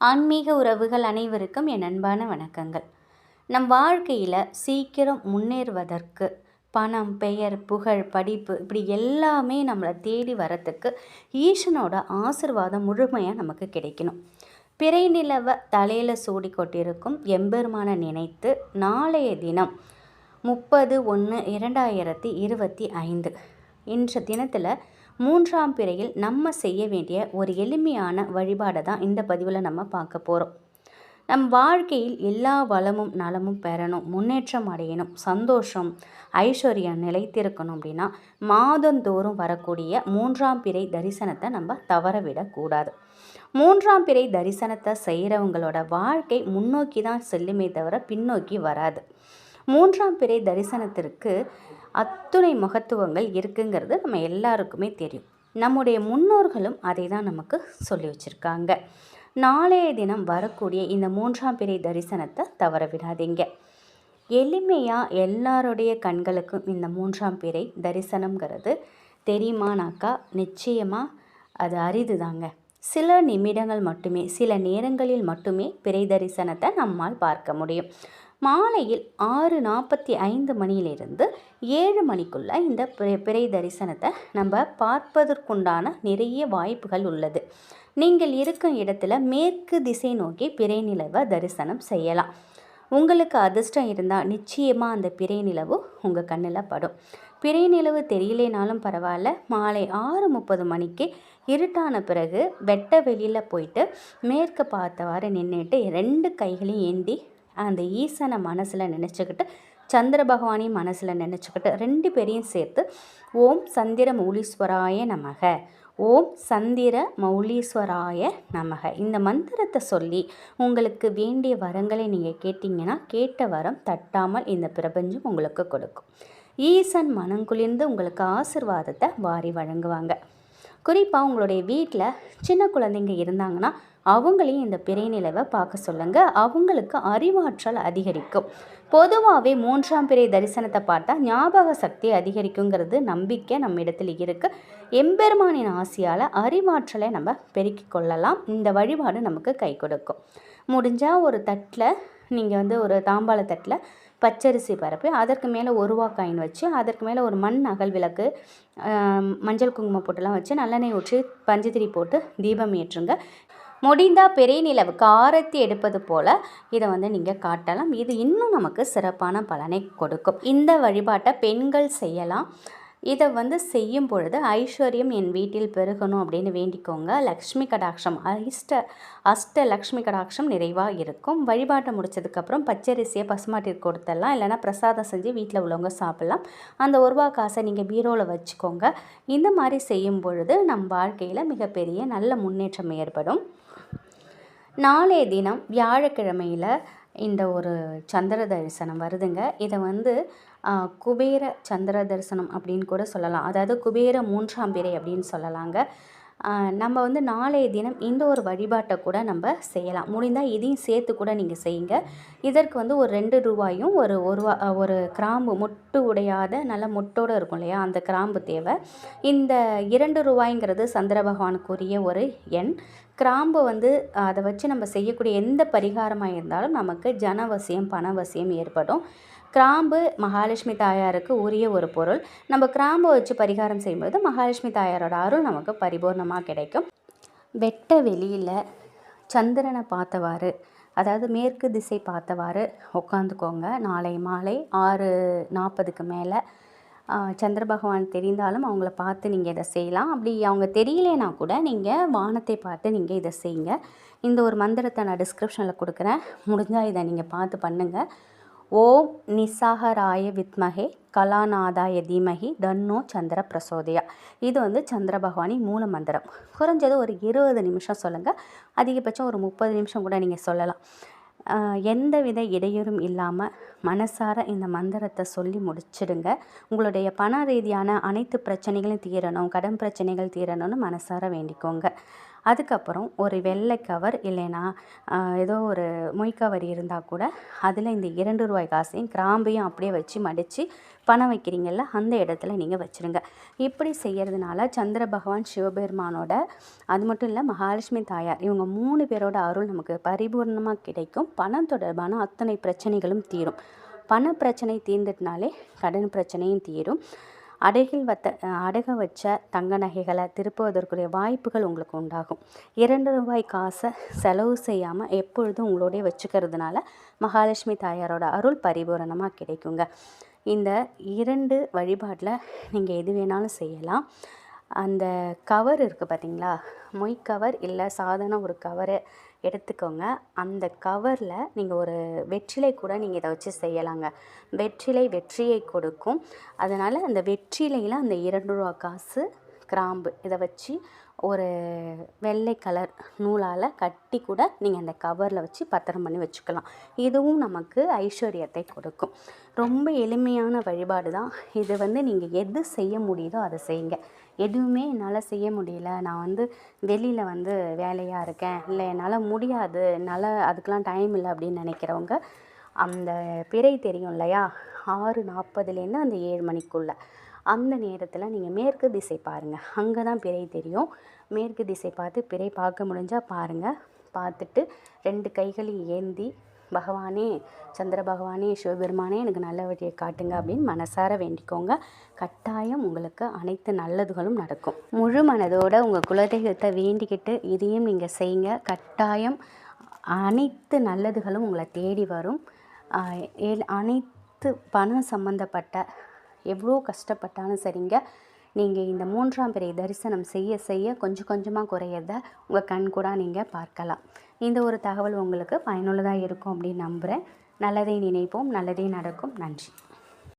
ஆன்மீக உறவுகள் அனைவருக்கும் என் அன்பான வணக்கங்கள். நம் வாழ்க்கையில் சீக்கிரம் முன்னேறுவதற்கு பணம் பெயர் புகழ் படிப்பு இப்படி எல்லாமே நம்மளை தேடி வரத்துக்கு ஈசனோட ஆசிர்வாதம் முழுமையாக நமக்கு கிடைக்கணும். பிறை நிலவ தலையில் சூடி கொண்டிருக்கும் எம்பெருமான நினைத்து நாளைய தினம் முப்பது ஒன்று இரண்டாயிரத்தி இருபத்தி ஐந்து. இன்ற தினத்தில் மூன்றாம் பிறையில் நம்ம செய்ய வேண்டிய ஒரு எளிமையான வழிபாடை தான் இந்த பதிவில் நம்ம பார்க்க போகிறோம் நம் வாழ்க்கையில் எல்லா வளமும் நலமும் பெறணும் முன்னேற்றம் அடையணும் சந்தோஷம் ஐஸ்வர்யம் நிலைத்திருக்கணும் அப்படின்னா மாதந்தோறும் வரக்கூடிய மூன்றாம் பிறை தரிசனத்தை நம்ம தவற விடக்கூடாது மூன்றாம் பிறை தரிசனத்தை செய்கிறவங்களோட வாழ்க்கை முன்னோக்கி தான் செல்லுமே தவிர பின்னோக்கி வராது. மூன்றாம் பிறை தரிசனத்திற்கு அத்துணை மகத்துவங்கள் இருக்குங்கிறது நம்ம எல்லாருக்குமே தெரியும். நம்முடைய முன்னோர்களும் அதை தான் நமக்கு சொல்லி வச்சுருக்காங்க. நாளைய தினம் வரக்கூடிய இந்த மூன்றாம் பிறை தரிசனத்தை தவற விடாதீங்க. எளிமையாக எல்லாருடைய கண்களுக்கும் இந்த மூன்றாம் பிறை தரிசனங்கிறது தெரியுமானாக்கா? நிச்சயமாக அது அரிது தாங்க சில நிமிடங்கள் மட்டுமே சில நேரங்களில் மட்டுமே பிறை தரிசனத்தை நம்மால் பார்க்க முடியும். மாலையில் ஆறு நாற்பத்தி ஐந்து மணியிலிருந்து ஏழு மணிக்குள்ளே இந்த பிறை தரிசனத்தை நம்ம பார்ப்பதற்குண்டான நிறைய வாய்ப்புகள் உள்ளது. நீங்கள் இருக்கும் இடத்துல மேற்கு திசை நோக்கி பிறை நிலவை தரிசனம் செய்யலாம். உங்களுக்கு அதிர்ஷ்டம் இருந்தால் நிச்சயமாக அந்த பிறை நிலவு உங்கள் கண்ணில் படும். பிறை நிலவு தெரியலேனாலும் பரவாயில்ல. மாலை ஆறு முப்பது மணிக்கு இருட்டான பிறகு வெட்ட வெளியில் போயிட்டு மேற்கு பார்த்தவாறு நின்றுட்டு ரெண்டு கைகளையும் ஏந்தி அந்த ஈசனை மனசில் நினச்சிக்கிட்டு சந்திர பகவானையும் மனசில் நினச்சிக்கிட்டு ரெண்டு பேரையும் சேர்த்து ஓம் சந்திர மௌலீஸ்வராய நமக ஓம் சந்திர மௌலீஸ்வராய நமக. இந்த மந்திரத்தை சொல்லி உங்களுக்கு வேண்டிய வரங்களை நீங்கள் கேட்டிங்கன்னா கேட்ட வரம் தட்டாமல் இந்த பிரபஞ்சம் உங்களுக்கு கொடுக்கும். ஈசன் மனங்குளிர்ந்து உங்களுக்கு ஆசிர்வாதத்தை வாரி வழங்குவாங்க. குறிப்பாக உங்களுடைய வீட்டில் சின்ன குழந்தைங்க இருந்தாங்கன்னா அவங்களையும் இந்த பிறை நிலவை பார்க்க சொல்லுங்கள் அவங்களுக்கு அறிவாற்றல் அதிகரிக்கும். பொதுவாகவே மூன்றாம் பிறை தரிசனத்தை பார்த்தா ஞாபக சக்தி அதிகரிக்குங்கிறது நம்பிக்கை நம்ம இடத்துல இருக்குது எம்பெருமானின் ஆசையால் அறிவாற்றலை நம்ம பெருக்கிக் கொள்ளலாம். இந்த வழிபாடு நமக்கு கை கொடுக்கும். முடிஞ்சால் ஒரு தட்டில் நீங்கள் வந்து ஒரு தாம்பாள தட்டில் பச்சரிசி பரப்பி அதற்கு மேலே ஒரு ரூபா காயின் வச்சு அதற்கு மேலே ஒரு மண் அகல் விளக்கு மஞ்சள் குங்குமம் போட்டுலாம் வச்சு நல்லெண்ணெய் ஊற்றி பஞ்சத்திரி போட்டு தீபம் ஏற்றுங்க. முடிந்தால் பெரிய நிலவுக்கு ஆரத்தி எடுப்பது போல் இதை வந்து நீங்கள் காட்டலாம். இது இன்னும் நமக்கு சிறப்பான பலனை கொடுக்கும். இந்த வழிபாட்டை பெண்கள் செய்யலாம். இதை வந்து செய்யும் பொழுது ஐஸ்வர்யம் என் வீட்டில் பெருகணும் அப்படின்னு வேண்டிக்கோங்க. லக்ஷ்மி கடாட்சம் அஷ்ட அஷ்ட லக்ஷ்மி கடாட்சம் நிறைவாக இருக்கும். வழிபாட்டை முடிச்சதுக்கப்புறம் பச்சரிசியை பசுமாட்டிற்கு கொடுத்துடலாம். இல்லைனா பிரசாதம் செஞ்சு வீட்டில் உள்ளவங்க சாப்பிட்லாம். அந்த ஒரு ரூபா காசை நீங்கள் பீரோவில் வச்சுக்கோங்க. இந்த மாதிரி செய்யும் பொழுது நம் வாழ்க்கையில் மிகப்பெரிய நல்ல முன்னேற்றம் ஏற்படும். நாளைய தினம் வியாழக்கிழமையில் இந்த ஒரு சந்திர தரிசனம் வருதுங்க. இதை வந்து குபேர சந்திர தரிசனம் அப்படின்னு கூட சொல்லலாம். அதாவது குபேர மூன்றாம் பிறை அப்படின்னு சொல்லலாங்க. நம்ம வந்து நாளைய தினம் இந்த ஒரு வழிபாட்டை கூட நம்ம செய்யலாம். முடிந்தால் இதையும் சேர்த்து கூட நீங்கள் செய்யுங்க. இதற்கு வந்து ஒரு ரெண்டு ரூபாயும் ஒரு ஒரு ஒரு கிராம்பு மொட்டு உடையாத நல்ல மொட்டோடு இருக்கும் இல்லையா? அந்த கிராம்பு தேவை. இந்த இரண்டு ரூபாய்ங்கிறது சந்திர பகவானுக்குரிய ஒரு எண். கிராம்பு வந்து அதை வச்சு நம்ம செய்யக்கூடிய எந்த பரிகாரமாக இருந்தாலும் நமக்கு ஜனவசியம் பணவசியம் ஏற்படும். கிராம்பு மகாலட்சுமி தாயாருக்கு உரிய ஒரு பொருள். நம்ம கிராம்பை வச்சு பரிகாரம் செய்யும்போது மகாலட்சுமி தாயாரோட அருள் நமக்கு பரிபூர்ணமாக கிடைக்கும். வெட்ட வெளியில் சந்திரனை பார்த்தவாறு அதாவது மேற்கு திசை பார்த்தவாறு உட்காந்துக்கோங்க நாளை மாலை ஆறு நாற்பதுக்கு மேலே சந்திர பகவான் தெரிந்தாலும் அவங்கள பார்த்து நீங்கள் இதை செய்யலாம். அப்படி அவங்க தெரியலேனா கூட நீங்கள் வானத்தை பார்த்து நீங்கள் இதை செய்யுங்க. இந்த ஒரு மந்திரத்தை நான் டிஸ்கிரிப்ஷனில் கொடுக்குறேன். முடிஞ்சால் இதை நீங்கள் பார்த்து பண்ணுங்கள் ஓம் நிசாகராய வித்மகே கலாநாதாய தீமகி தன்னோ சந்திர பிரசோதயா. இது வந்து சந்திர பகவானி மூல மந்திரம். குறைஞ்சது ஒரு இருபது நிமிஷம் சொல்லுங்கள் அதிகபட்சம் ஒரு முப்பது நிமிஷம் கூட நீங்கள் சொல்லலாம். எந்த வித இடையூறும் இல்லாமல் மனசார இந்த மந்திரத்தை சொல்லி முடிச்சிடுங்க. உங்களுடைய பண ரீதியான அனைத்து பிரச்சனைகளும் தீரணும் கடன் பிரச்சனைகள் தீரணும்னு மனசார வேண்டிக்கோங்க. அதுக்கப்புறம் ஒரு வெள்ளை கவர் இல்லைன்னா ஏதோ ஒரு மொய் கவர் இருந்தால் கூட அதில் இந்த இரண்டு ரூபாய் காசையும் கிராம்பையும் அப்படியே வச்சு மடித்து பணம் வைக்கிறீங்கள்ல அந்த இடத்துல நீங்கள் வச்சுருங்க. இப்படி செய்கிறதுனால சந்திர பகவான் சிவபெருமானோட அது மட்டும் இல்லை மகாலட்சுமி தாயார் இவங்க மூணு பேரோட அருள் நமக்கு பரிபூர்ணமாக கிடைக்கும். பணம் தொடர்பான அத்தனை பிரச்சனைகளும் தீரும். பண பிரச்சனை தீர்ந்துட்டுனாலே கடன் பிரச்சனையும் தீரும். அடகில் வத்த அடக வச்ச தங்க நகைகளை திருப்புவதற்குரிய வாய்ப்புகள் உங்களுக்கு உண்டாகும். இரண்டு ரூபாய் காசை செலவு செய்யாமல் எப்பொழுதும் உங்களோடய வச்சுக்கிறதுனால மகாலட்சுமி தாயாரோட அருள் பரிபூரணமாக கிடைக்குங்க. இந்த இரண்டு வழிபாட்டில் நீங்கள் எது வேணாலும் செய்யலாம். அந்த கவர் இருக்குது பார்த்தீங்களா மொய் கவர் இல்லை சாதாரண ஒரு கவரை எடுத்துக்கோங்க. அந்த கவரில் நீங்கள் ஒரு வெற்றிலை கூட நீங்கள் இதை வச்சு செய்யலாங்க. வெற்றிலை வெற்றியை கொடுக்கும். அதனால் அந்த வெற்றிலையில் அந்த இரண்டு ரூபா காசு கிராம்பு இதை வச்சு ஒரு வெள்ளை கலர் நூலால் கட்டி கூட நீங்கள் அந்த கவரில் வச்சு பத்திரம் பண்ணி வச்சுக்கலாம். இதுவும் நமக்கு ஐஸ்வர்யத்தை கொடுக்கும். ரொம்ப எளிமையான வழிபாடு தான். இது வந்து நீங்கள் எது செய்ய முடியுதோ அதை செய்யுங்க. எதுவுமே என்னால் செய்ய முடியல. நான் வந்து வெளியில் வந்து வேலையாக இருக்கேன். இல்லை என்னால் முடியாது. என்னால் அதுக்கெலாம் டைம் இல்லை அப்படின்னு நினைக்கிறவங்க அந்த பிறை தெரியும் இல்லையா? ஆறு நாற்பதுலேருந்து அந்த ஏழு மணிக்குள்ளே. அந்த நேரத்தில் நீங்கள் மேற்கு திசை பாருங்கள் அங்கே தான் பிறை தெரியும். மேற்கு திசை பார்த்து பிறை பார்க்க முடிஞ்சால் பாருங்கள் பார்த்துட்டு ரெண்டு கைகளையும் ஏந்தி பகவானே சந்திர பகவானே சிவபெருமானே எனக்கு நல்ல வழியை காட்டுங்க அப்படின்னு மனசார வேண்டிக்கோங்க. கட்டாயம் உங்களுக்கு அனைத்து நல்லதுகளும் நடக்கும். முழு மனதோட உங்கள் குலதெய்வத்தை வேண்டிக்கிட்டு இதையும் நீங்கள் செய்யுங்க கட்டாயம் அனைத்து நல்லதுகளும் உங்களை தேடி வரும். அனைத்து பணம் சம்மந்தப்பட்ட எவ்வளோ கஷ்டப்பட்டாலும் சரிங்க. நீங்கள் இந்த மூன்றாம் பிறை தரிசனம் செய்ய செய்ய கொஞ்சம் கொஞ்சமாக குறையிறத உங்கள் கண் கூட நீங்கள் பார்க்கலாம். இந்த ஒரு தகவல் உங்களுக்கு பயனுள்ளதாக இருக்கும் அப்படின்னு நம்புகிறேன் நல்லதை நினைப்போம் நல்லதே நடக்கும். நன்றி.